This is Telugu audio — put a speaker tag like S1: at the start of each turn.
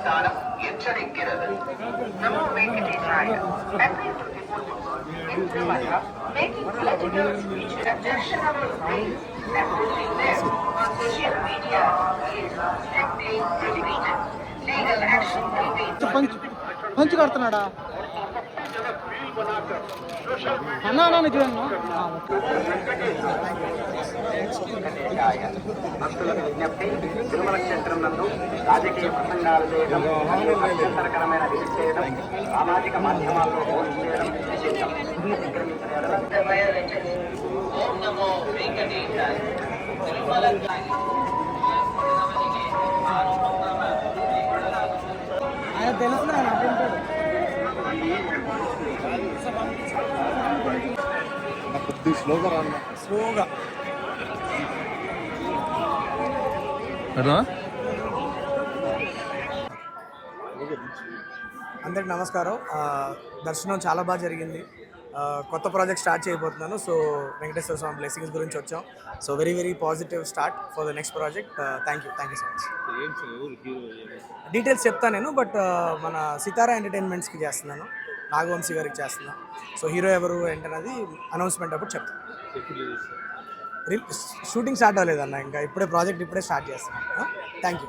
S1: அவதாரம் எச்சரிக்கிறது நமோ வெங்கடேசாய every beautiful woman in Srimaja making legendary speeches at fashionable ways and posting them on social media is strictly prohibited. Legal action will be
S2: पंच करतना सोशल నిజమేనా
S3: భక్తులకు విజ్ఞప్తి తిరుమల క్షేత్రం నందు రాజకీయ ప్రసంగాలు చేయడం మరియు అభ్యంతరకరమైన విజిట్ చేయడం సామాజిక మాధ్యమాల్లో పోస్ట్ చేయడం
S1: తిరుమల
S2: ఆయన తెలుసు ఆయన అటుంటాడు
S4: కొద్ది స్లోగా రాను.
S2: స్లోగా. అందరికి నమస్కారం. దర్శనం చాలా బాగా జరిగింది. కొత్త ప్రాజెక్ట్ స్టార్ట్ చేయబోతున్నాను. సో వెంకటేశ్వర స్వామి బ్లెస్సింగ్స్ గురించి వచ్చాం. So very very positive start for the next project. Thank you thank you so much details చెప్తాను నేను బట్ మన సితారా ఎంటర్టైన్మెంట్స్కి చేస్తున్నాను. నాగవంశీ గారికి చేస్తున్నాను. సో హీరో ఎవరు ఏంటన్నది అనౌన్స్మెంట్ అప్పుడు చెప్తాను. షూటింగ్ స్టార్ట్ అవ్వలేదన్న ఇంకా ఇప్పుడే ప్రాజెక్ట్ ఇప్పుడే స్టార్ట్ చేస్తున్నాను. Thank you.